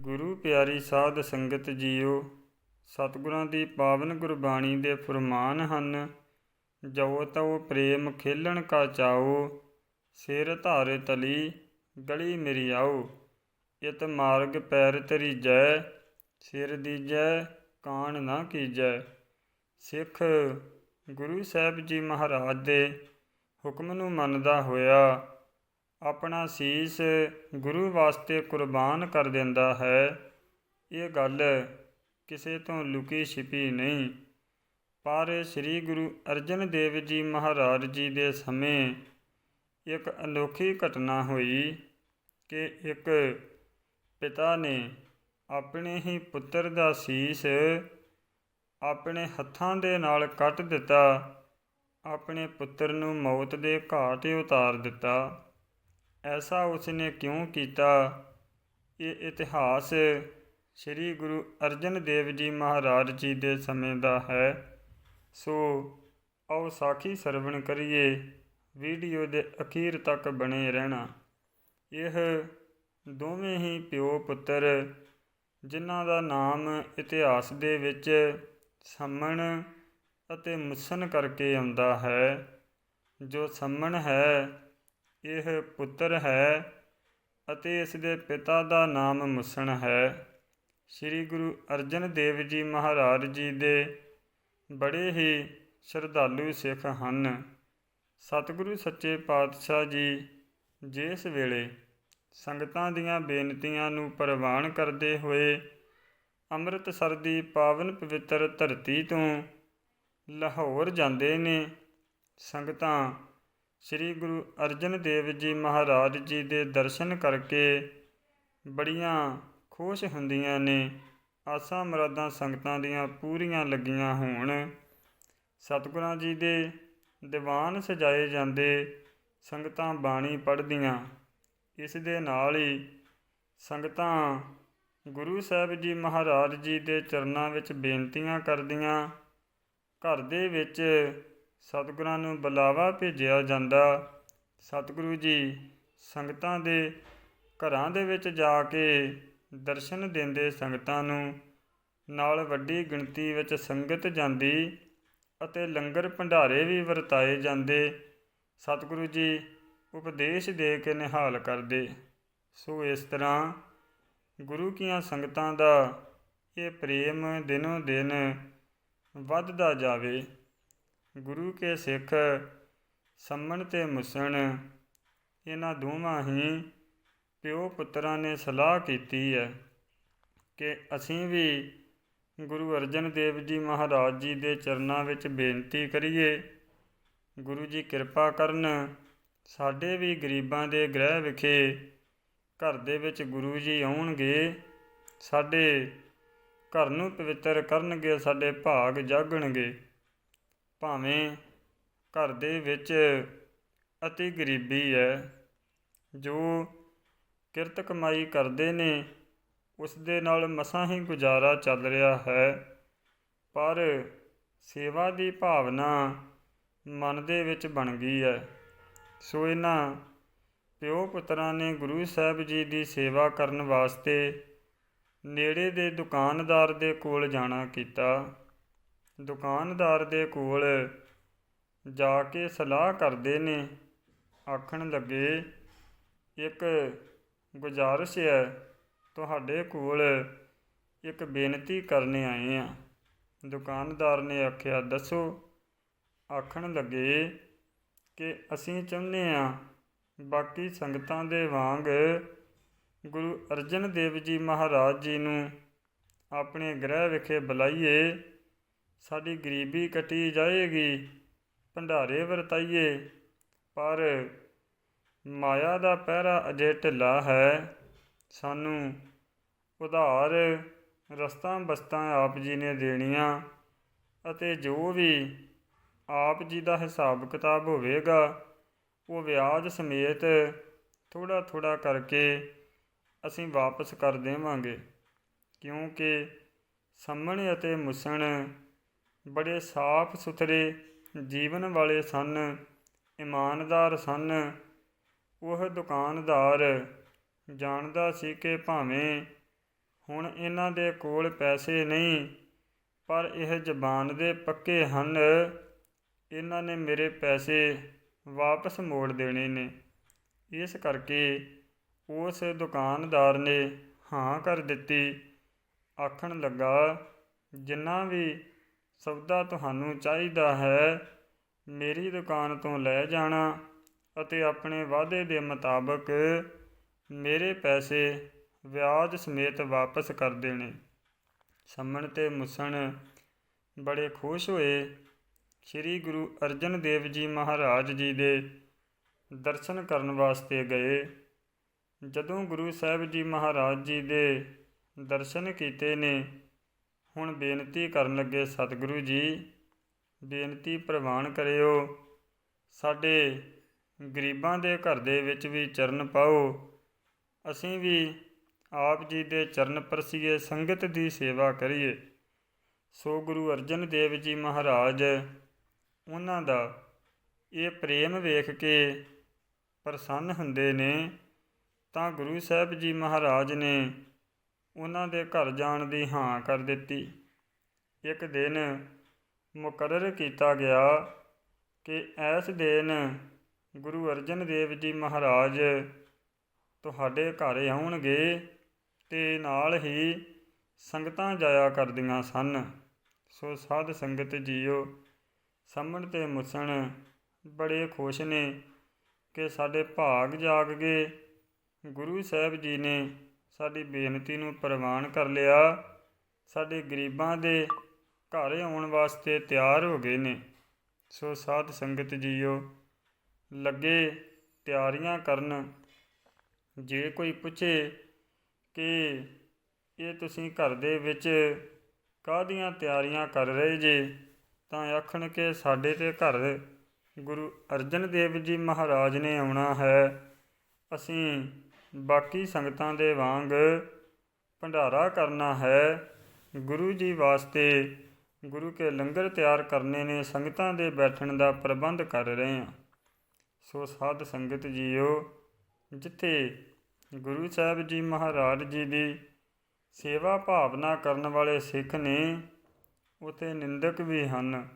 ਗੁਰੂ ਪਿਆਰੀ ਸਾਧ ਸੰਗਤ ਜੀਓ, ਸਤਿਗੁਰਾਂ ਦੀ ਪਾਵਨ ਗੁਰਬਾਣੀ ਦੇ ਫਰਮਾਨ ਹਨ ਜੋ ਤਉ ਪ੍ਰੇਮ ਖੇਲਣ ਕਾ ਚਾਓ, ਸਿਰ ਧਾਰੇ ਤਲੀ ਗਲੀ ਮੇਰੀ ਆਓ। ਇਤ ਮਾਰਗ ਪੈਰ ਤਰੀ ਜੈ ਸਿਰ ਦੀਜੈ ਕਾਣ ਨਾ ਕੀਜੈ। ਸਿੱਖ ਗੁਰੂ ਸਾਹਿਬ ਜੀ ਮਹਾਰਾਜ ਦੇ ਹੁਕਮ ਨੂੰ ਮੰਨਦਾ ਹੋਇਆ ਆਪਣਾ ਸੀਸ ਗੁਰੂ ਵਾਸਤੇ ਕੁਰਬਾਨ ਕਰ ਦਿੰਦਾ ਹੈ। ਇਹ ਗੱਲ ਕਿਸੇ ਤੋਂ ਲੁਕੀ ਛਿਪੀ ਨਹੀਂ। ਪਰ ਸ੍ਰੀ ਗੁਰੂ ਅਰਜਨ ਦੇਵ ਜੀ ਮਹਾਰਾਜ ਜੀ ਦੇ ਸਮੇਂ ਇੱਕ ਅਨੋਖੀ ਘਟਨਾ ਹੋਈ ਕਿ ਇੱਕ ਪਿਤਾ ਨੇ ਆਪਣੇ ਹੀ ਪੁੱਤਰ ਦਾ ਸੀਸ ਆਪਣੇ ਹੱਥਾਂ ਦੇ ਨਾਲ ਕੱਟ ਦਿੱਤਾ, ਆਪਣੇ ਪੁੱਤਰ ਨੂੰ ਮੌਤ ਦੇ ਘਾਟ ਉਤਾਰ ਦਿੱਤਾ। ਐਸਾ ਉਸਨੇ ਕਿਉਂ ਕੀਤਾ? ਇਹ ਇਤਿਹਾਸ ਸ੍ਰੀ ਗੁਰੂ ਅਰਜਨ ਦੇਵ ਜੀ ਮਹਾਰਾਜ ਜੀ ਦੇ ਸਮੇਂ ਦਾ ਹੈ। ਸੋ ਆਓ ਸਾਖੀ ਸਰਵਣ ਕਰੀਏ, ਵੀਡੀਓ ਦੇ ਅਖੀਰ ਤੱਕ ਬਣੇ ਰਹਿਣਾ। ਇਹ ਦੋਵੇਂ ਹੀ ਪਿਓ ਪੁੱਤਰ, ਜਿਨ੍ਹਾਂ ਦਾ ਨਾਮ ਇਤਿਹਾਸ ਦੇ ਵਿੱਚ ਸੰਮਣ ਅਤੇ ਮੁਸਨ ਕਰਕੇ ਆਉਂਦਾ ਹੈ, ਜੋ ਸੰਮਣ ਹੈ ਇਹ ਪੁੱਤਰ ਹੈ ਅਤੇ ਇਸ ਦੇ ਪਿਤਾ ਦਾ ਨਾਮ ਮੁਸਣ ਹੈ। ਸ੍ਰੀ ਗੁਰੂ ਅਰਜਨ ਦੇਵ ਜੀ ਮਹਾਰਾਜ ਜੀ ਦੇ ਬੜੇ ਹੀ ਸ਼ਰਧਾਲੂ ਸਿੱਖ ਹਨ। ਸਤਿਗੁਰੂ ਸੱਚੇ ਪਾਤਸ਼ਾਹ ਜੀ ਜਿਸ ਵੇਲੇ ਸੰਗਤਾਂ ਦੀਆਂ ਬੇਨਤੀਆਂ ਨੂੰ ਪ੍ਰਵਾਨ ਕਰਦੇ ਹੋਏ ਅੰਮ੍ਰਿਤਸਰ ਦੀ ਪਾਵਨ ਪਵਿੱਤਰ ਧਰਤੀ ਤੋਂ ਲਾਹੌਰ ਜਾਂਦੇ ਨੇ, ਸੰਗਤਾਂ ਸ੍ਰੀ ਗੁਰੂ ਅਰਜਨ ਦੇਵ ਜੀ ਮਹਾਰਾਜ ਜੀ ਦੇ ਦਰਸ਼ਨ ਕਰਕੇ ਬੜੀਆਂ ਖੁਸ਼ ਹੁੰਦੀਆਂ ਨੇ। ਆਸਾਂ ਮੁਰਾਦਾਂ ਸੰਗਤਾਂ ਦੀਆਂ ਪੂਰੀਆਂ ਲੱਗੀਆਂ ਹੋਣ। ਸਤਿਗੁਰਾਂ ਜੀ ਦੇ ਦੀਵਾਨ ਸਜਾਏ ਜਾਂਦੇ ਸੰਗਤਾਂ ਬਾਣੀ ਪੜ੍ਹਦੀਆਂ। ਇਸ ਦੇ ਨਾਲ ਹੀ ਸੰਗਤਾਂ ਗੁਰੂ ਸਾਹਿਬ ਜੀ ਮਹਾਰਾਜ ਜੀ ਦੇ ਚਰਨਾਂ ਵਿੱਚ ਬੇਨਤੀਆਂ ਕਰਦੀਆਂ। ਘਰ ਦੇ ਵਿੱਚ ਸਤਿਗੁਰਾਂ ਨੂੰ ਬੁਲਾਵਾ ਭੇਜਿਆ ਜਾਂਦਾ। ਸਤਿਗੁਰੂ ਜੀ ਸੰਗਤਾਂ ਦੇ ਘਰਾਂ ਦੇ ਵਿੱਚ ਜਾ ਕੇ ਦਰਸ਼ਨ ਦਿੰਦੇ ਸੰਗਤਾਂ ਨੂੰ। ਨਾਲ ਵੱਡੀ ਗਿਣਤੀ ਵਿੱਚ ਸੰਗਤ ਜਾਂਦੀ ਅਤੇ ਲੰਗਰ ਭੰਡਾਰੇ ਵੀ ਵਰਤਾਏ ਜਾਂਦੇ। ਸਤਿਗੁਰੂ ਜੀ ਉਪਦੇਸ਼ ਦੇ ਕੇ ਨਿਹਾਲ ਕਰਦੇ। ਸੋ ਇਸ ਤਰ੍ਹਾਂ ਗੁਰੂ ਕੀਆਂ ਸੰਗਤਾਂ ਦਾ ਇਹ ਪ੍ਰੇਮ ਦਿਨੋਂ ਦਿਨ ਵੱਧਦਾ ਜਾਵੇ। ਗੁਰੂ ਕੇ ਸਿੱਖ ਸੰਮਣ ਤੇ ਮੁਸਣ, ਇਹਨਾਂ ਦੋਵਾਂ ਹੀ ਪਿਓ ਪੁੱਤਰਾਂ ਨੇ ਸਲਾਹ ਕੀਤੀ ਹੈ ਕਿ ਅਸੀਂ ਵੀ ਗੁਰੂ ਅਰਜਨ ਦੇਵ ਜੀ ਮਹਾਰਾਜ ਜੀ ਦੇ ਚਰਨਾਂ ਵਿੱਚ ਬੇਨਤੀ ਕਰੀਏ, ਗੁਰੂ ਜੀ ਕਿਰਪਾ ਕਰਨ ਸਾਡੇ ਵੀ ਗਰੀਬਾਂ ਦੇ ਗ੍ਰਹਿ ਵਿਖੇ ਘਰ ਦੇ ਵਿੱਚ ਗੁਰੂ ਜੀ ਆਉਣਗੇ, ਸਾਡੇ ਘਰ ਨੂੰ ਪਵਿੱਤਰ ਕਰਨਗੇ, ਸਾਡੇ ਭਾਗ ਜਾਗਣਗੇ। ਭਾਵੇਂ ਘਰ ਦੇ ਵਿੱਚ ਅਤੀ ਗਰੀਬੀ ਹੈ, ਜੋ ਕਿਰਤ ਕਮਾਈ ਕਰਦੇ ਨੇ, ਉਸ ਦੇ ਨਾਲ ਮਸਾਂ ਹੀ ਗੁਜ਼ਾਰਾ ਚੱਲ ਰਿਹਾ ਹੈ। ਪਰ ਸੇਵਾ ਦੀ ਭਾਵਨਾ ਮਨ ਦੇ ਵਿੱਚ ਬਣ ਗਈ ਹੈ। ਸੋ ਇਹਨਾਂ ਪਿਓ ਪੁੱਤਰਾਂ ਨੇ ਗੁਰੂ ਸਾਹਿਬ ਜੀ ਦੀ ਸੇਵਾ ਕਰਨ ਵਾਸਤੇ ਨੇੜੇ ਦੇ ਦੁਕਾਨਦਾਰ ਦੇ ਕੋਲ ਜਾਣਾ ਕੀਤਾ। ਦੁਕਾਨਦਾਰ ਦੇ ਕੋਲ ਜਾ ਕੇ ਸਲਾਹ ਕਰਦੇ ਨੇ। ਆਖਣ ਲੱਗੇ, ਇੱਕ ਗੁਜ਼ਾਰਿਸ਼ ਹੈ, ਤੁਹਾਡੇ ਕੋਲ ਇੱਕ ਬੇਨਤੀ ਕਰਨੇ ਆਏ ਆ। ਦੁਕਾਨਦਾਰ ਨੇ ਆਖਿਆ, ਦੱਸੋ। ਆਖਣ ਲੱਗੇ ਕਿ ਅਸੀਂ ਚਾਹੁੰਦੇ ਆ, ਬਾਕੀ ਸੰਗਤਾਂ ਦੇ ਵਾਂਗ ਗੁਰੂ ਅਰਜਨ ਦੇਵ ਜੀ ਮਹਾਰਾਜ ਜੀ ਨੂੰ ਆਪਣੇ ਗ੍ਰਹਿ ਵਿਖੇ ਬੁਲਾਈਏ। ਸਾਡੀ ਗਰੀਬੀ ਕਟੀ ਜਾਏਗੀ, ਭੰਡਾਰੇ ਵਰਤਾਈਏ, ਪਰ ਮਾਇਆ ਦਾ ਪਹਿਰਾ ਅਜੇ ਢਿੱਲਾ ਹੈ। ਸਾਨੂੰ ਉਧਾਰ ਰਸਤਾ ਬਸਤਾਂ ਆਪ ਜੀ ਨੇ ਦੇਣੀਆਂ ਅਤੇ ਜੋ ਵੀ ਆਪ ਜੀ ਦਾ ਹਿਸਾਬ ਕਿਤਾਬ ਹੋਵੇਗਾ, ਉਹ ਵਿਆਜ ਸਮੇਤ ਥੋੜਾ ਥੋੜਾ ਕਰਕੇ ਅਸੀਂ ਵਾਪਸ ਕਰ ਦੇਵਾਂਗੇ, ਕਿਉਂਕਿ ਸੰਮਣ ਅਤੇ ਮੁਸਣ ਬੜੇ ਸਾਫ਼ ਸੁਥਰੇ ਜੀਵਨ ਵਾਲੇ ਸਨ, ਇਮਾਨਦਾਰ ਸਨ। ਉਹ ਦੁਕਾਨਦਾਰ ਜਾਣਦਾ ਸੀ ਕਿ ਭਾਵੇਂ ਹੁਣ ਇਹਨਾਂ ਦੇ ਕੋਲ ਪੈਸੇ ਨਹੀਂ, ਪਰ ਇਹ ਜ਼ਬਾਨ ਦੇ ਪੱਕੇ ਹਨ। ਇਹਨਾਂ ਨੇ ਮੇਰੇ ਪੈਸੇ ਵਾਪਸ ਮੋੜ ਦੇਣੇ ਨੇ। ਇਸ ਕਰਕੇ ਉਸ ਦੁਕਾਨਦਾਰ ਨੇ ਹਾਂ ਕਰ ਦਿੱਤੀ। ਆਖਣ ਲੱਗਾ, ਜਿੰਨਾ ਵੀ ਸੌਦਾ ਤੁਹਾਨੂੰ ਚਾਹੀਦਾ ਹੈ। ਮੇਰੀ ਦੁਕਾਨ ਤੋਂ ਲੈ ਜਾਣਾ ਅਤੇ ਆਪਣੇ ਵਾਅਦੇ ਦੇ ਮੁਤਾਬਕ ਮੇਰੇ ਪੈਸੇ ਵਿਆਜ ਸਮੇਤ ਵਾਪਸ ਕਰ ਦੇਣੇ। ਸੰਮਣ ਤੇ ਮੁਸਣ ਬੜੇ ਖੁਸ਼ ਹੋਏ। ਸ੍ਰੀ ਗੁਰੂ ਅਰਜਨ ਦੇਵ ਜੀ ਮਹਾਰਾਜ ਜੀ ਦੇ ਦਰਸ਼ਨ ਕਰਨ ਵਾਸਤੇ ਗਏ। ਜਦੋਂ ਗੁਰੂ ਸਾਹਿਬ ਜੀ ਮਹਾਰਾਜ ਜੀ ਦੇ ਦਰਸ਼ਨ ਕੀਤੇ ਨੇ ਹੁਣ ਬੇਨਤੀ ਕਰਨ ਲੱਗੇ ਸਤਿਗੁਰੂ ਜੀ, ਬੇਨਤੀ ਪ੍ਰਵਾਨ ਕਰਿਓ, ਸਾਡੇ ਗਰੀਬਾਂ ਦੇ ਘਰ ਦੇ ਵਿੱਚ ਵੀ ਚਰਨ ਪਾਓ। ਅਸੀਂ ਵੀ ਆਪ ਜੀ ਦੇ ਚਰਨ ਪਰਸੀਏ, ਸੰਗਤ ਦੀ ਸੇਵਾ ਕਰੀਏ। ਸੋ ਗੁਰੂ ਅਰਜਨ ਦੇਵ ਜੀ ਮਹਾਰਾਜ, ਉਹਨਾਂ ਦਾ ਇਹ ਪ੍ਰੇਮ ਵੇਖ ਕੇ ਪ੍ਰਸੰਨ ਹੁੰਦੇ ਨੇ, ਤਾਂ ਗੁਰੂ ਸਾਹਿਬ ਜੀ ਮਹਾਰਾਜ ਨੇ ਉਹਨਾਂ ਦੇ ਘਰ ਜਾਣ ਦੀ ਹਾਂ ਕਰ ਦਿੱਤੀ। ਇੱਕ ਦਿਨ ਮੁਕਰਰ ਕੀਤਾ ਗਿਆ ਕਿ ਇਸ ਦਿਨ ਗੁਰੂ ਅਰਜਨ ਦੇਵ ਜੀ ਮਹਾਰਾਜ ਤੁਹਾਡੇ ਘਰ ਆਉਣਗੇ ਤੇ ਨਾਲ ਹੀ ਸੰਗਤਾਂ ਜਾਇਆ ਕਰਦੀਆਂ ਸਨ। ਸੋ ਸਾਧ ਸੰਗਤ ਜੀਓ ਸੰਮਣ ਤੇ ਮੁਸਣ ਬੜੇ ਖੁਸ਼ ਨੇ ਕਿ ਸਾਡੇ ਭਾਗ ਜਾਗ ਗਏ। ਗੁਰੂ ਸਾਹਿਬ ਜੀ ਨੇ ਸਾਡੀ ਬੇਨਤੀ ਨੂੰ ਪ੍ਰਵਾਨ ਕਰ ਲਿਆ। ਸਾਡੇ ਗਰੀਬਾਂ ਦੇ ਘਰ ਆਉਣ ਵਾਸਤੇ ਤਿਆਰ ਹੋ ਗਏ ਨੇ। ਸੋ ਸਾਧ ਸੰਗਤ ਜੀਓ, ਲੱਗੇ ਤਿਆਰੀਆਂ ਕਰਨ। ਜੇ ਕੋਈ ਪੁੱਛੇ ਕਿ ਇਹ ਤੁਸੀਂ ਘਰ ਦੇ ਵਿੱਚ ਕਾਹਦੀਆਂ ਤਿਆਰੀਆਂ ਕਰ ਰਹੇ ਜੇ, ਤਾਂ ਆਖਣ ਕਿ ਸਾਡੇ ਤੇ ਘਰ ਗੁਰੂ ਅਰਜਨ ਦੇਵ ਜੀ ਮਹਾਰਾਜ ਨੇ ਆਉਣਾ ਹੈ। ਅਸੀਂ ਬਾਕੀ ਸੰਗਤਾਂ ਦੇ ਵਾਂਗ ਭੰਡਾਰਾ ਕਰਨਾ ਹੈ। ਗੁਰੂ ਜੀ ਵਾਸਤੇ ਗੁਰੂ ਕੇ ਲੰਗਰ ਤਿਆਰ ਕਰਨੇ ਨੇ, ਸੰਗਤਾਂ ਦੇ ਬੈਠਣ ਦਾ ਪ੍ਰਬੰਧ ਕਰ ਰਹੇ ਹਾਂ। ਸੋ ਸਾਧ ਸੰਗਤ ਜੀਓ, ਜਿੱਥੇ ਗੁਰੂ ਸਾਹਿਬ ਜੀ ਮਹਾਰਾਜ ਜੀ ਦੀ ਸੇਵਾ ਭਾਵਨਾ ਕਰਨ ਵਾਲੇ ਸਿੱਖ ਨੇ, ਉਥੇ ਨਿੰਦਕ ਵੀ ਹਨ।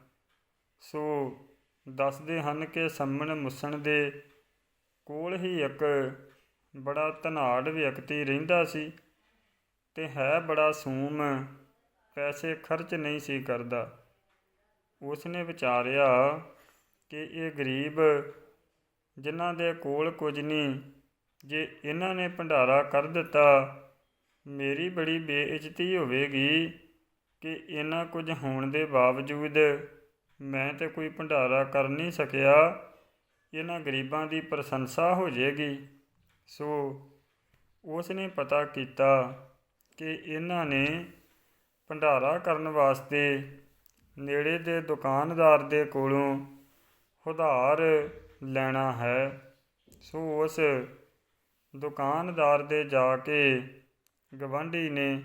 ਸੋ ਦੱਸਦੇ ਹਨ ਕਿ ਸੰਮਣ ਮੁਸਣ ਦੇ ਕੋਲ ਹੀ ਇੱਕ ਬੜਾ ਧਨਾੜ ਵਿਅਕਤੀ ਰਹਿੰਦਾ ਸੀ ਅਤੇ ਹੈ ਬੜਾ ਸੂਮ, ਪੈਸੇ ਖਰਚ ਨਹੀਂ ਸੀ ਕਰਦਾ। ਉਸਨੇ ਵਿਚਾਰਿਆ ਕਿ ਇਹ ਗਰੀਬ ਜਿਨ੍ਹਾਂ ਦੇ ਕੋਲ ਕੁਝ ਨਹੀਂ, ਜੇ ਇਹਨਾਂ ਨੇ ਭੰਡਾਰਾ ਕਰ ਦਿੱਤਾ, ਮੇਰੀ ਬੜੀ ਬੇਇੱਜ਼ਤੀ ਹੋਵੇਗੀ ਕਿ ਇਹਨਾਂ ਕੁਝ ਹੋਣ ਦੇ ਬਾਵਜੂਦ ਮੈਂ ਤੇ ਕੋਈ ਭੰਡਾਰਾ ਕਰ ਨਹੀਂ ਸਕਿਆ। ਇਹਨਾਂ ਗਰੀਬਾਂ ਦੀ ਪ੍ਰਸ਼ੰਸਾ ਹੋ ਜਾਏਗੀ। ਸੋ ਉਸ ਨੇ ਪਤਾ ਕੀਤਾ ਕਿ ਇਹਨਾਂ ਨੇ ਭੰਡਾਰਾ ਕਰਨ ਵਾਸਤੇ ਨੇੜੇ ਦੇ ਦੁਕਾਨਦਾਰ ਦੇ ਕੋਲੋਂ ਉਧਾਰ ਲੈਣਾ ਹੈ। ਸੋ ਉਸ ਦੁਕਾਨਦਾਰ ਦੇ ਜਾ ਕੇ ਗਵਾਂਢੀ ਨੇ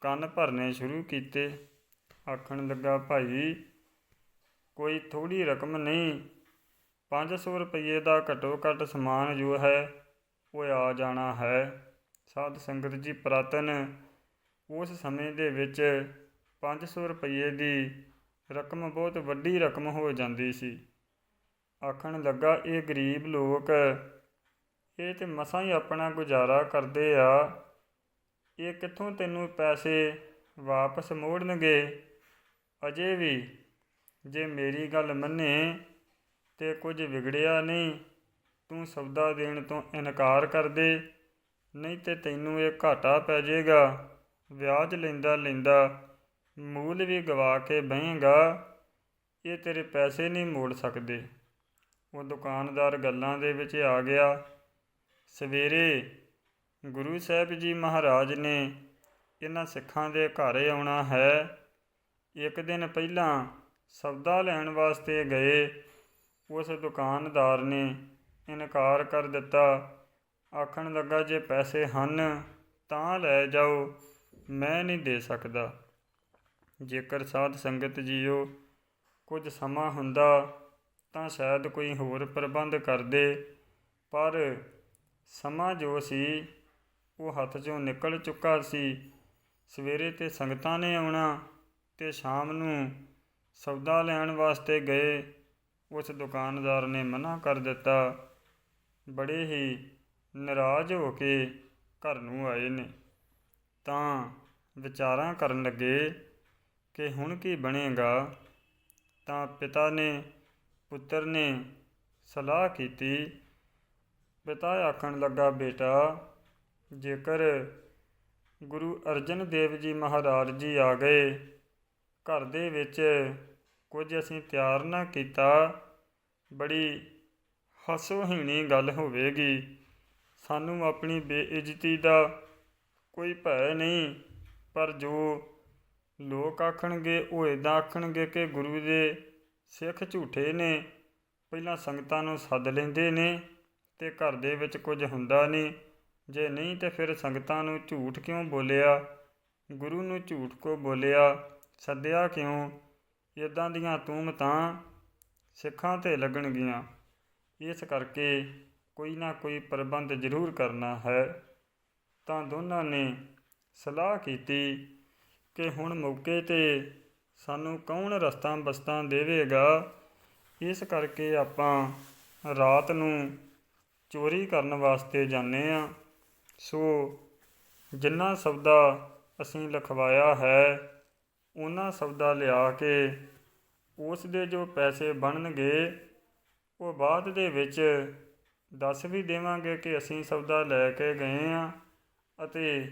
ਕੰਨ ਭਰਨੇ ਸ਼ੁਰੂ ਕੀਤੇ। ਆਖਣ ਲੱਗਾ, ਭਾਈ, ਕੋਈ ਥੋੜੀ ਰਕਮ ਨਹੀਂ। 500 ਰੁਪਏ ਦਾ ਘੱਟੋ ਘੱਟ ਸਮਾਨ ਜੋ ਹੈ ਉਹ ਆ ਜਾਣਾ ਹੈ। ਸਾਧ ਸੰਗਤ ਜੀ ਪ੍ਰਾਤਨ, ਉਸ ਸਮੇਂ ਦੇ ਵਿੱਚ 500 ਰੁਪਏ ਦੀ ਰਕਮ ਬਹੁਤ ਵੱਡੀ ਰਕਮ ਹੋ ਜਾਂਦੀ ਸੀ। ਆਖਣ ਲੱਗਾ, ਇਹ ਗਰੀਬ ਲੋਕ, ਇਹ ਤੇ ਮਸਾਂ ਹੀ ਆਪਣਾ ਗੁਜ਼ਾਰਾ ਕਰਦੇ ਆ। ਇਹ ਕਿੱਥੋਂ ਤੈਨੂੰ ਪੈਸੇ ਵਾਪਸ ਮੋੜਨਗੇ? ਅਜੇ ਵੀ ਜੇ ਮੇਰੀ ਗੱਲ ਮੰਨੇ ਤੇ ਕੁਝ ਵਿਗੜਿਆ ਨਹੀਂ ਤੂੰ ਸੌਦਾ ਦੇਣ ਤੋਂ ਇਨਕਾਰ ਕਰ ਦੇ ਨਹੀਂ ਤੇ ਤੈਨੂੰ ਇਹ ਘਾਟਾ ਪੈ ਜਾਏਗਾ। ਵਿਆਜ ਲੈਂਦਾ ਲੈਂਦਾ ਮੂਲ ਵੀ ਗਵਾ ਕੇ ਬਹੇਗਾ, ਇਹ ਤੇਰੇ ਪੈਸੇ ਨਹੀਂ ਮੋੜ ਸਕਦੇ। ਉਹ ਦੁਕਾਨਦਾਰ ਗੱਲਾਂ ਦੇ ਵਿੱਚ ਆ ਗਿਆ। ਸਵੇਰੇ ਗੁਰੂ ਸਾਹਿਬ ਜੀ ਮਹਾਰਾਜ ਨੇ ਇਹਨਾਂ ਸਿੱਖਾਂ ਦੇ ਘਰ ਆਉਣਾ ਹੈ। ਇੱਕ ਦਿਨ ਪਹਿਲਾਂ ਸੌਦਾ ਲੈਣ ਵਾਸਤੇ ਗਏ। ਉਸ ਦੁਕਾਨਦਾਰ ਨੇ ਇਨਕਾਰ ਕਰ ਦਿੱਤਾ। ਆਖਣ ਲੱਗਾ, ਜੇ ਪੈਸੇ ਹਨ, ਤਾਂ ਲੈ ਜਾਓ, ਮੈਂ ਨਹੀਂ ਦੇ ਸਕਦਾ। ਜੇਕਰ ਸਾਧ ਸੰਗਤ ਜੀਓ ਕੁਝ ਸਮਾਂ ਹੁੰਦਾ, ਤਾਂ ਸ਼ਾਇਦ ਕੋਈ ਹੋਰ ਪ੍ਰਬੰਧ ਕਰਦੇ। ਪਰ ਸਮਾਂ ਜੋ ਸੀ, ਉਹ ਹੱਥ 'ਚੋਂ ਨਿਕਲ ਚੁੱਕਾ ਸੀ। ਸਵੇਰੇ ਤੇ ਸੰਗਤਾਂ ਨੇ ਆਉਣਾ ਤੇ ਸ਼ਾਮ ਨੂੰ ਸੌਦਾ ਲੈਣ ਵਾਸਤੇ ਗਏ। ਉਸ ਦੁਕਾਨਦਾਰ ਨੇ ਮਨਾ ਕਰ ਦਿੱਤਾ। ਬੜੇ ਹੀ ਨਾਰਾਜ਼ ਹੋ ਕੇ ਘਰ ਨੂੰ ਆਏ ਨੇ। ਤਾਂ ਵਿਚਾਰਾਂ ਕਰਨ ਲੱਗੇ ਕਿ ਹੁਣ ਕੀ ਬਣੇਗਾ, ਤਾਂ ਪਿਤਾ ਨੇ, ਪੁੱਤਰ ਨੇ ਸਲਾਹ ਕੀਤੀ। ਪਿਤਾ ਆਖਣ ਲੱਗਾ, ਬੇਟਾ, ਜੇਕਰ ਗੁਰੂ ਅਰਜਨ ਦੇਵ ਜੀ ਮਹਾਰਾਜ ਜੀ ਆ ਗਏ, ਘਰ ਦੇ ਵਿੱਚ ਕੁਝ ਅਸੀਂ ਤਿਆਰ ਨਾ ਕੀਤਾ, ਬੜੀ ਹਸੋਹੀਣੀ ਗੱਲ ਹੋਵੇਗੀ। ਸਾਨੂੰ ਆਪਣੀ ਬੇਇੱਜ਼ਤੀ ਦਾ ਕੋਈ ਭੈ ਨਹੀਂ, ਪਰ ਜੋ ਲੋਕ ਆਖਣਗੇ ਉਹ ਇਦਾਂ ਆਖਣਗੇ ਕਿ ਗੁਰੂ ਦੇ ਸਿੱਖ ਝੂਠੇ ਨੇ, ਪਹਿਲਾਂ ਸੰਗਤਾਂ ਨੂੰ ਸੱਦ ਲੈਂਦੇ ਨੇ ਤੇ ਘਰ ਦੇ ਵਿੱਚ ਕੁਝ ਹੁੰਦਾ ਨਹੀਂ। ਜੇ ਨਹੀਂ ਤੇ ਫਿਰ ਸੰਗਤਾਂ ਨੂੰ ਝੂਠ ਕਿਉਂ ਬੋਲਿਆ? ਗੁਰੂ ਨੂੰ ਝੂਠ ਕੋ ਬੋਲਿਆ? ਸੱਦਿਆ ਕਿਉਂ? ਇਦਾਂ ਦੀਆਂ ਤੂਮਤਾਂ ਸਿੱਖਾਂ ਤੇ ਲੱਗਣਗੀਆਂ। ਇਸ ਕਰਕੇ ਕੋਈ ਨਾ ਕੋਈ ਪ੍ਰਬੰਧ ਜ਼ਰੂਰ ਕਰਨਾ ਹੈ। ਤਾਂ ਦੋਨਾਂ ਨੇ ਸਲਾਹ ਕੀਤੀ ਕਿ ਹੁਣ ਮੌਕੇ ਤੇ ਸਾਨੂੰ ਕੌਣ ਰਸਤਾ ਬਸਤਾਂ ਦੇਵੇਗਾ। ਇਸ ਕਰਕੇ ਆਪਾਂ ਰਾਤ ਨੂੰ ਚੋਰੀ ਕਰਨ ਵਾਸਤੇ ਜਾਂਦੇ ਆ ਸੋ ਜਿੰਨਾ ਸੌਦਾ ਅਸੀਂ ਲਿਖਵਾਇਆ ਹੈ ਉਹਨਾਂ ਸੌਦਾ ਲਿਆ ਕੇ ਉਸ ਦੇ ਜੋ ਪੈਸੇ ਬਣਨਗੇ ਉਹ ਬਾਅਦ ਦੇ ਵਿੱਚ ਦੱਸ ਵੀ ਦੇਵਾਂਗੇ ਕਿ ਅਸੀਂ ਸੌਦਾ ਲੈ ਕੇ ਗਏ ਹਾਂ ਅਤੇ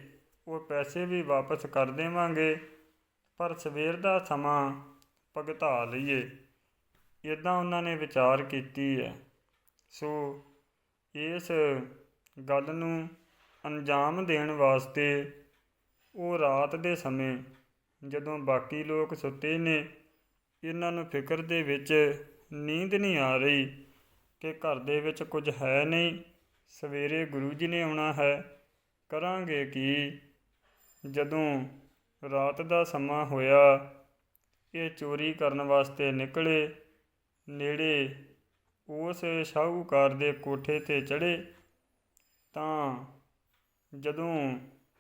ਉਹ ਪੈਸੇ ਵੀ ਵਾਪਸ ਕਰ ਦੇਵਾਂਗੇ, ਪਰ ਸਵੇਰ ਦਾ ਸਮਾਂ ਭਗਤਾ ਲਈਏ। ਇਦਾਂ ਉਹਨਾਂ ਨੇ ਵਿਚਾਰ ਕੀਤੀ ਹੈ। ਸੋ ਇਸ ਗੱਲ ਨੂੰ ਅੰਜਾਮ ਦੇਣ ਵਾਸਤੇ ਉਹ ਰਾਤ ਦੇ ਸਮੇਂ ਜਦੋਂ ਬਾਕੀ ਲੋਕ ਸੁੱਤੇ ਨੇ, ਇਹਨਾਂ ਨੂੰ ਫਿਕਰ ਦੇ ਵਿੱਚ ਨੀਂਦ ਨਹੀਂ ਆ ਰਹੀ ਕਿ ਘਰ ਦੇ ਵਿੱਚ ਕੁਝ ਹੈ ਨਹੀਂ। ਸਵੇਰੇ ਗੁਰੂ ਜੀ ਨੇ ਆਉਣਾ ਹੈ। ਕਰਾਂਗੇ ਕੀ? ਜਦੋਂ ਰਾਤ ਦਾ ਸਮਾਂ ਹੋਇਆ, ਇਹ ਚੋਰੀ ਕਰਨ ਵਾਸਤੇ ਨਿਕਲੇ। ਨੇੜੇ ਉਸ ਸ਼ਾਹੂਕਾਰ ਦੇ ਕੋਠੇ ਤੇ ਚੜੇ ਤਾਂ ਜਦੋਂ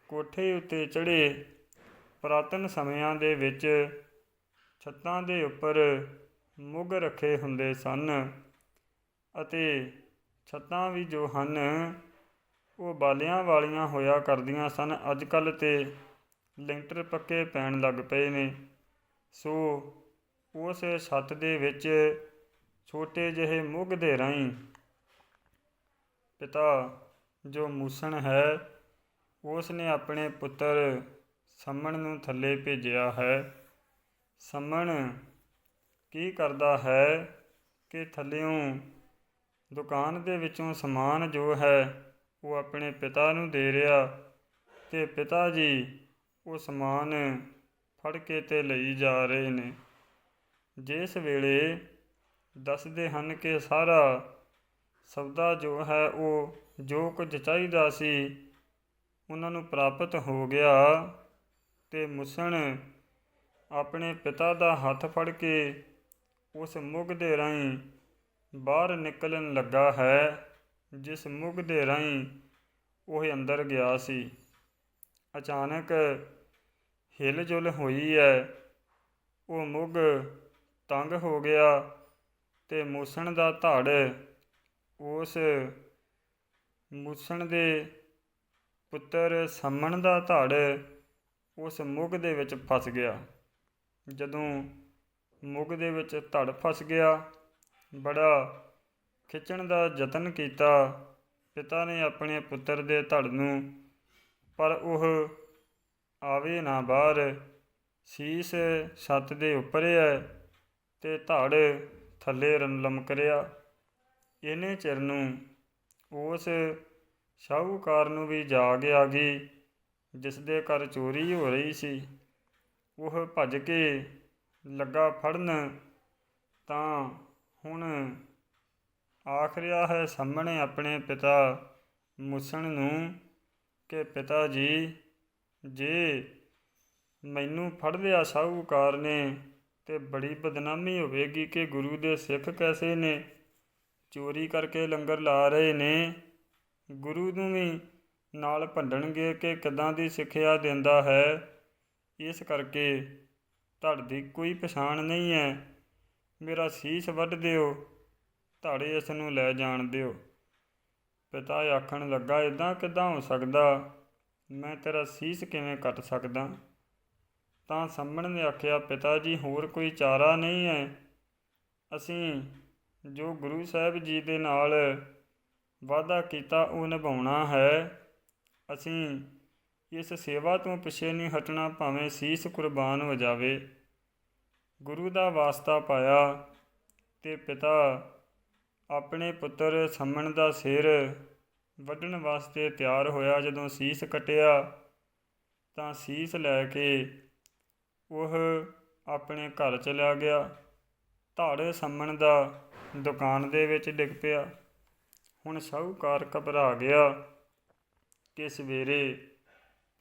ਕੋਠੇ ਉੱਤੇ ਚੜੇ ਪੁਰਾਤਨ ਸਮਿਆਂ ਦੇ ਵਿੱਚ ਛੱਤਾਂ ਦੇ ਉੱਪਰ ਮੁੱਗ ਰੱਖੇ ਹੁੰਦੇ ਸਨ ਅਤੇ ਛੱਤਾਂ ਵੀ ਜੋ ਹਨ, ਉਹ ਬਾਲਿਆਂ ਵਾਲੀਆਂ ਹੋਇਆ ਕਰਦੀਆਂ ਸਨ। ਅੱਜ ਕੱਲ੍ਹ ਤੇ ਲਿੰਟਰ ਪੱਕੇ ਪੈਣ ਲੱਗ ਪਏ ਨੇ। ਸੋ ਉਸ ਛੱਤ ਦੇ ਵਿੱਚ ਛੋਟੇ ਜਿਹੇ ਮੁੱਗ ਦੇ ਰਾਹੀਂ ਪਿਤਾ ਜੋ ਮੂਸਣ ਹੈ ਉਸ ਨੇ ਆਪਣੇ ਪੁੱਤਰ ਸੰਮਣ ਨੂੰ ਥੱਲੇ ਭੇਜਿਆ ਹੈ। ਸੰਮਣ ਕੀ ਕਰਦਾ ਹੈ ਕਿ ਥੱਲਿਓਂ ਦੁਕਾਨ ਦੇ ਵਿੱਚੋਂ ਸਮਾਨ ਜੋ ਹੈ ਉਹ ਆਪਣੇ ਪਿਤਾ ਨੂੰ ਦੇ ਰਿਹਾ ਤੇ ਪਿਤਾ ਜੀ ਉਹ ਸਮਾਨ ਫੜ ਕੇ ਤੇ ਲਈ ਜਾ ਰਹੇ ਨੇ। ਜਿਸ ਵੇਲੇ ਦੱਸਦੇ ਹਨ ਕਿ ਸਾਰਾ ਸੌਦਾ ਜੋ ਹੈ ਉਹ ਜੋ ਕੁਝ ਚਾਹੀਦਾ ਸੀ ਉਹਨਾਂ ਨੂੰ ਪ੍ਰਾਪਤ ਹੋ ਗਿਆ ਤੇ ਮੁਸਣ ਆਪਣੇ ਪਿਤਾ ਦਾ ਹੱਥ ਫੜ ਕੇ ਉਸ ਮੁੱਗ ਦੇ ਰਾਹੀਂ ਬਾਹਰ ਨਿਕਲਣ ਲੱਗਾ ਹੈ, ਜਿਸ ਮੁਗ ਦੇ ਰਾਹੀਂ ਉਹ ਅੰਦਰ ਗਿਆ ਸੀ। ਅਚਾਨਕ ਹਿਲਜੁਲ ਹੋਈ ਹੈ। ਉਹ ਮੁੱਗ ਤੰਗ ਹੋ ਗਿਆ ਤੇ ਮੂਸਣ ਦਾ ਧੜ ਉਸ ਮੂਸਣ ਦੇ ਪੁੱਤਰ ਸੰਮਣ ਦਾ ਧੜ ਉਸ ਮੁਗ ਦੇ ਵਿੱਚ ਫਸ ਗਿਆ। ਜਦੋਂ ਮੁੱਗ ਦੇ ਵਿੱਚ ਧੜ ਫਸ ਗਿਆ। ਬੜਾ ਖਿੱਚਣ ਦਾ ਯਤਨ ਕੀਤਾ। ਪਿਤਾ ਨੇ ਆਪਣੇ ਪੁੱਤਰ ਦੇ ਧੜ ਨੂੰ, ਪਰ ਉਹ ਆਵੇ ਨਾ ਬਾਹਰ। ਸੀਸ ਛੱਤ ਦੇ ਉੱਪਰ ਹੈ ਤੇ ਧੜ ਥੱਲੇ ਰਨ ਲਮਕ ਰਿਹਾ ਇਹਨੇ ਚਿਰ ਨੂੰ ਉਸ ਸ਼ਾਹੂਕਾਰ ਨੂੰ ਵੀ ਜਾਗ ਆ ਗਈ ਜਿਸ ਦੇ ਘਰ ਚੋਰੀ ਹੋ ਰਹੀ ਸੀ। ਉਹ ਭੱਜ ਕੇ ਲੱਗਾ ਫੜਨ, ਤਾਂ ਹੁਣ ਆਖ ਰਿਹਾ ਹੈ ਸਾਹਮਣੇ ਆਪਣੇ ਪਿਤਾ ਮੁਸਣ ਨੂੰ ਕਿ, ਪਿਤਾ ਜੀ, ਜੇ ਮੈਨੂੰ ਫੜ ਲਿਆ ਸਾਹੂਕਾਰ ਨੇ, ਤੇ ਬੜੀ ਬਦਨਾਮੀ ਹੋਵੇਗੀ ਕਿ ਗੁਰੂ ਦੇ ਸਿੱਖ ਕੈਸੇ ਨੇ? ਚੋਰੀ ਕਰਕੇ ਲੰਗਰ ਲਾ ਰਹੇ ਨੇ। ਗੁਰੂ ਨੂੰ ਵੀ ਨਾਲ ਭੰਡਣਗੇ ਕਿ ਕਿਦਾਂ ਦੀ ਸਿੱਖਿਆ ਦਿੰਦਾ ਹੈ? ਇਸ ਕਰਕੇ ਧੜ ਦੀ ਕੋਈ ਪਛਾਣ ਨਹੀਂ ਹੈ ਮੇਰਾ ਸੀਸ ਵੱਢ ਦਿਓ, ਧਾੜੇ ਇਸ ਨੂੰ ਲੈ ਜਾਣ ਦਿਓ। ਪਿਤਾ ਆਖਣ ਲੱਗਾ ਇਦਾਂ ਕਿਦਾਂ ਹੋ ਸਕਦਾ? ਮੈਂ ਤੇਰਾ ਸੀਸ ਕਿਵੇਂ ਕੱਟ ਸਕਦਾ? ਤਾਂ ਸੰਮਣ ਨੇ ਆਖਿਆ, ਪਿਤਾ ਜੀ, ਹੋਰ ਕੋਈ ਚਾਰਾ ਨਹੀਂ ਹੈ ਅਸੀਂ ਜੋ ਗੁਰੂ ਸਾਹਿਬ ਜੀ ਦੇ ਨਾਲ ਵਾਅਦਾ ਕੀਤਾ, ਉਹ ਨਿਭਾਉਣਾ ਹੈ। ਅਸੀਂ ਇਸ ਸੇਵਾ ਤੋਂ ਪਿੱਛੇ ਨਹੀਂ ਹਟਣਾ ਭਾਵੇਂ ਸੀਸ ਕੁਰਬਾਨ ਹੋ ਜਾਵੇ ਗੁਰੂ ਦਾ ਵਾਸਤਾ ਪਾਇਆ ਤੇ ਪਿਤਾ ਆਪਣੇ ਪੁੱਤਰ ਸੰਮਣ ਦਾ ਸਿਰ ਵੱਢਣ ਵਾਸਤੇ ਤਿਆਰ ਹੋਇਆ। ਜਦੋਂ ਸੀਸ ਕਟਿਆ ਤਾਂ ਸੀਸ ਲੈ ਕੇ ਉਹ ਆਪਣੇ ਘਰ ਚਲਿਆ ਗਿਆ। ਧੜ ਸੰਮਣ ਦਾ ਦੁਕਾਨ ਦੇ ਵਿੱਚ ਡਿੱਗ ਪਿਆ। ਹੁਣ ਸ਼ਾਹੂਕਾਰ ਘਬਰਾ ਗਿਆ ਕਿ ਸਵੇਰੇ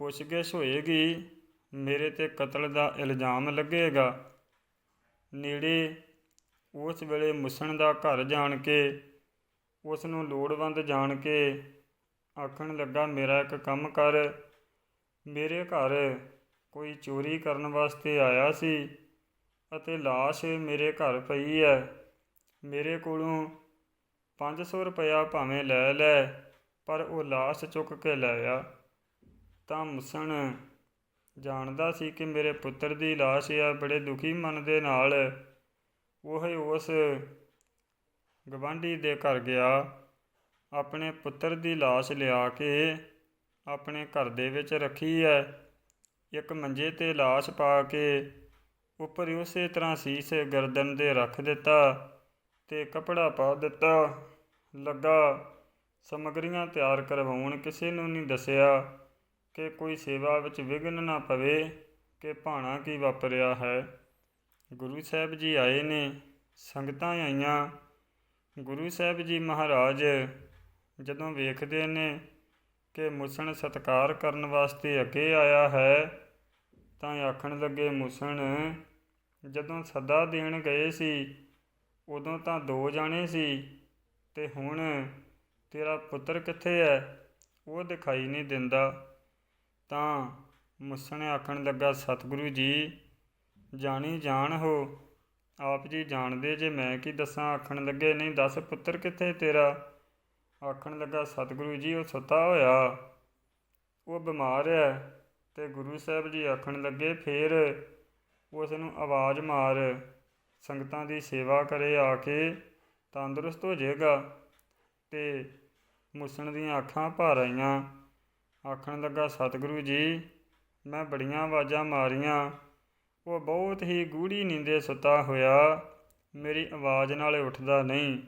ਪੁੱਛਗਿੱਛ ਹੋਏਗੀ ਮੇਰੇ ਤੇ ਕਤਲ ਦਾ ਇਲਜ਼ਾਮ ਲੱਗੇਗਾ। ਨੇੜੇ ਉਸ ਵੇਲੇ ਮੁਸਣ ਦਾ ਘਰ ਜਾਣ ਕੇ ਉਸ ਨੂੰ ਲੋੜਵੰਦ ਜਾਣ ਕੇ ਆਖਣ ਲੱਗਾ, ਮੇਰਾ ਇੱਕ ਕੰਮ ਕਰ। ਮੇਰੇ ਘਰ ਕੋਈ ਚੋਰੀ ਕਰਨ ਵਾਸਤੇ ਆਇਆ ਸੀ ਅਤੇ ਲਾਸ਼ ਮੇਰੇ ਘਰ ਪਈ ਹੈ ਮੇਰੇ ਕੋਲੋਂ 500 ਰੁਪਇਆ ਭਾਵੇਂ ਲੈ ਲੈ, ਪਰ ਉਹ ਲਾਸ਼ ਚੁੱਕ ਕੇ ਲੈ ਆ। ਤਾਂ ਮੁਸਣ ਜਾਣਦਾ ਸੀ ਕਿ ਮੇਰੇ ਪੁੱਤਰ ਦੀ ਲਾਸ਼ ਆ, ਬੜੇ ਦੁਖੀ ਮਨ ਦੇ ਨਾਲ ਉਹ ਉਸ ਗਵਾਂਢੀ ਦੇ ਘਰ ਗਿਆ। ਆਪਣੇ ਪੁੱਤਰ ਦੀ ਲਾਸ਼ ਲਿਆ ਕੇ ਆਪਣੇ ਘਰ ਦੇ ਵਿੱਚ ਰੱਖੀ ਹੈ। ਇੱਕ ਮੰਜੇ ਤੇ ਲਾਸ਼ ਪਾ ਕੇ ਉੱਪਰ ਉਸੇ ਤਰ੍ਹਾਂ ਸੀਸ ਗਰਦਨ ਦੇ ਰੱਖ ਦਿੱਤਾ ਤੇ ਕਪੜਾ ਪਾ ਦਿੱਤਾ। ਲੱਗਾ, ਸਮਗਰੀਆਂ ਤਿਆਰ ਕਰਵਾਉਣ ਕਿਸੇ ਨੂੰ ਨਹੀਂ ਦੱਸਿਆ। ਕਿ ਕੋਈ ਸੇਵਾ ਵਿੱਚ ਵਿਘਨ ਨਾ ਪਵੇ ਕਿ ਭਾਣਾ ਕੀ ਵਾਪਰਿਆ ਹੈ। ਗੁਰੂ ਸਾਹਿਬ ਜੀ ਆਏ ਨੇ, ਸੰਗਤਾਂ ਆਈਆਂ। ਗੁਰੂ ਸਾਹਿਬ ਜੀ ਮਹਾਰਾਜ, ਜਦੋਂ ਵੇਖਦੇ ਨੇ ਕਿ ਮੁਸਣ ਸਤਕਾਰ ਕਰਨ ਵਾਸਤੇ ਅੱਗੇ ਆਇਆ ਹੈ, ਤਾਂ ਆਖਣ ਲੱਗੇ, ਮੁਸਣ, ਜਦੋਂ ਸੱਦਾ ਦੇਣ ਗਏ ਸੀ, ਉਦੋਂ ਤਾਂ ਦੋ ਜਾਣੇ ਸੀ, ਤੇ ਹੁਣ ਤੇਰਾ ਪੁੱਤਰ ਕਿੱਥੇ ਹੈ? ਉਹ ਦਿਖਾਈ ਨਹੀਂ ਦਿੰਦਾ। ਤਾਂ ਮੁਸਣ ਆਖਣ ਲੱਗਾ, ਸਤਿਗੁਰੂ ਜੀ, ਜਾਣੀ ਜਾਣ ਹੋ। ਆਪ ਜੀ ਜਾਣਦੇ ਜੇ ਮੈਂ ਕੀ ਦੱਸਾਂ? ਆਖਣ ਲੱਗੇ, ਨਹੀਂ, ਦੱਸ ਪੁੱਤਰ ਕਿੱਥੇ ਤੇਰਾ? ਆਖਣ ਲੱਗਾ, ਸਤਿਗੁਰੂ ਜੀ, ਉਹ ਸੁੱਤਾ ਹੋਇਆ। ਉਹ ਬਿਮਾਰ ਹੈ ਤੇ ਗੁਰੂ ਸਾਹਿਬ ਜੀ ਆਖਣ ਲੱਗੇ, ਫੇਰ ਉਸ ਨੂੰ ਆਵਾਜ਼ ਮਾਰ। ਸੰਗਤਾਂ ਦੀ ਸੇਵਾ ਕਰੇ ਆ ਕੇ, ਤੰਦਰੁਸਤ ਹੋ ਜਾਏਗਾ ਤੇ ਮੁਸਣ ਦੀਆਂ ਅੱਖਾਂ ਭਰ ਆਈਆਂ। ਆਖਣ ਲੱਗਾ, ਸਤਿਗੁਰੂ ਜੀ, ਮੈਂ ਬੜੀਆਂ ਆਵਾਜ਼ਾਂ ਮਾਰੀਆਂ। ਉਹ ਬਹੁਤ ਹੀ ਗੂੜੀ ਨੀਂਦੇ ਸੁੱਤਾ ਹੋਇਆ। ਮੇਰੀ ਆਵਾਜ਼ ਨਾਲ ਉੱਠਦਾ ਨਹੀਂ।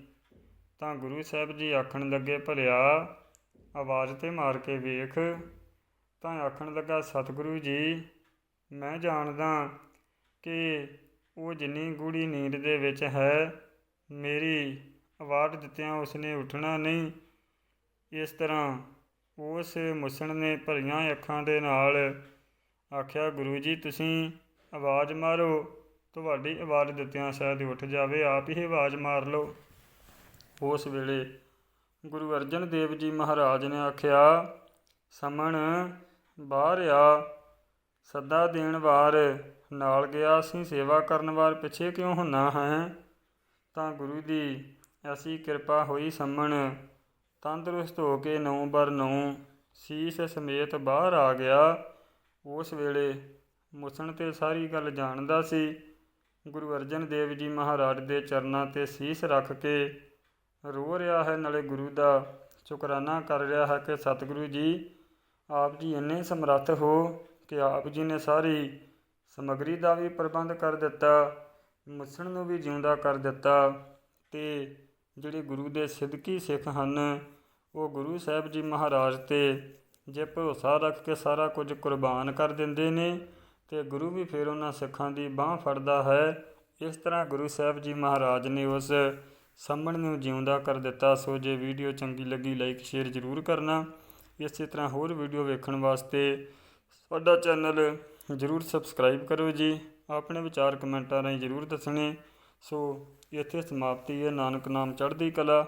ਤਾਂ ਗੁਰੂ ਸਾਹਿਬ ਜੀ ਆਖਣ ਲੱਗੇ, ਭਲਿਆ, ਆਵਾਜ਼ ਤੇ ਮਾਰ ਕੇ ਵੇਖ। ਤਾਂ ਆਖਣ ਲੱਗਾ, ਸਤਿਗੁਰੂ ਜੀ, ਮੈਂ ਜਾਣਦਾ ਕਿ ਉਹ ਜਿੰਨੀ ਗੂੜੀ ਨੀਂਦ ਦੇ ਵਿੱਚ ਹੈ, ਮੇਰੀ ਆਵਾਜ਼ ਦਿੱਤਿਆਂ ਉਸਨੇ ਉੱਠਣਾ ਨਹੀਂ। ਇਸ ਤਰ੍ਹਾਂ ਉਸ ਮੁਸਣ ਨੇ ਭਰੀਆਂ ਅੱਖਾਂ ਦੇ ਨਾਲ ਆਖਿਆ, ਗੁਰੂ ਜੀ, ਤੁਸੀਂ ਆਵਾਜ਼ ਮਾਰੋ। ਤੁਹਾਡੀ ਆਵਾਜ਼ ਦਿੱਤਿਆਂ ਸ਼ਾਇਦ ਉੱਠ ਜਾਵੇ। ਆਪ ਹੀ ਆਵਾਜ਼ ਮਾਰ ਲਓ। ਉਸ ਵੇਲੇ ਗੁਰੂ ਅਰਜਨ ਦੇਵ ਜੀ ਮਹਾਰਾਜ ਨੇ ਆਖਿਆ, ਸਮਣ, ਬਾਹਰ ਆ। ਸੱਦਾ ਦੇਣ ਵਾਰ ਨਾਲ ਗਿਆ ਅਸੀਂ ਸੇਵਾ ਕਰਨ ਵਾਰ ਪਿੱਛੇ ਕਿਉਂ ਹੁੰਨਾ ਹੈ? ਤਾਂ ਗੁਰੂ ਦੀ ਐਸੀ ਕਿਰਪਾ ਹੋਈ ਸੰਮਣ ਤੰਦਰੁਸਤ ਹੋ ਕੇ ਨੌ ਬਰ ਨੌ ਸੀਸ ਸਮੇਤ ਬਾਹਰ ਆ ਗਿਆ। ਉਸ ਵੇਲੇ ਮੁਸਣ ਤੇ ਸਾਰੀ ਗੱਲ ਜਾਣਦਾ ਸੀ। ਗੁਰੂ ਅਰਜਨ ਦੇਵ ਜੀ ਮਹਾਰਾਜ ਦੇ ਚਰਨਾਂ ਤੇ ਸੀਸ ਰੱਖ ਕੇ ਰੋ ਰਿਹਾ ਹੈ। ਨਾਲੇ ਗੁਰੂ ਦਾ ਸ਼ੁਕਰਾਨਾ ਕਰ ਰਿਹਾ ਹੈ ਕਿ ਸਤਿਗੁਰੂ ਜੀ, ਆਪ ਜੀ ਇੰਨੇ ਸਮਰੱਥ ਹੋ ਕਿ ਆਪ ਜੀ ਨੇ ਸਾਰੀ ਸਮਗਰੀ ਦਾ ਵੀ ਪ੍ਰਬੰਧ ਕਰ ਦਿੱਤਾ, ਮੁਸਣ ਨੂੰ ਵੀ ਜਿਉਂਦਾ ਕਰ ਦਿੱਤਾ ਤੇ ਜਿਹੜੇ ਗੁਰੂ ਦੇ ਸਿੱਧਕੀ ਸਿੱਖ ਹਨ ਉਹ ਗੁਰੂ ਸਾਹਿਬ ਜੀ ਮਹਾਰਾਜ ਤੇ ਜੇ ਭਰੋਸਾ ਰੱਖ ਕੇ ਸਾਰਾ ਕੁਝ ਕੁਰਬਾਨ ਕਰ ਦਿੰਦੇ ਨੇ ਤੇ ਗੁਰੂ ਵੀ ਫਿਰ ਉਹਨਾਂ ਸਿੱਖਾਂ ਦੀ ਬਾਹ ਫੜਦਾ ਹੈ, ਇਸ ਤਰ੍ਹਾਂ ਗੁਰੂ ਸਾਹਿਬ ਜੀ ਮਹਾਰਾਜ ਨੇ ਉਸ ਸੰਮਣ ਨੂੰ ਜਿਉਂਦਾ ਕਰ ਦਿੱਤਾ। ਸੋ ਜੇ ਵੀਡੀਓ ਚੰਗੀ ਲੱਗੀ, ਲਾਈਕ, ਸ਼ੇਅਰ ਜ਼ਰੂਰ ਕਰਨਾ। ਇਸੇ ਤਰ੍ਹਾਂ ਹੋਰ ਵੀਡੀਓ ਵੇਖਣ ਵਾਸਤੇ ਸਾਡਾ ਚੈਨਲ ਜ਼ਰੂਰ ਸਬਸਕ੍ਰਾਈਬ ਕਰੋ ਜੀ। ਆਪਣੇ ਵਿਚਾਰ ਕਮੈਂਟਾਂ ਰਾਹੀਂ ਜ਼ਰੂਰ ਦੱਸਣੇ। ਸੋ ਇੱਥੇ ਸਮਾਪਤੀ ਹੈ। ਨਾਨਕ ਨਾਮ ਚੜ੍ਹਦੀ ਕਲਾ।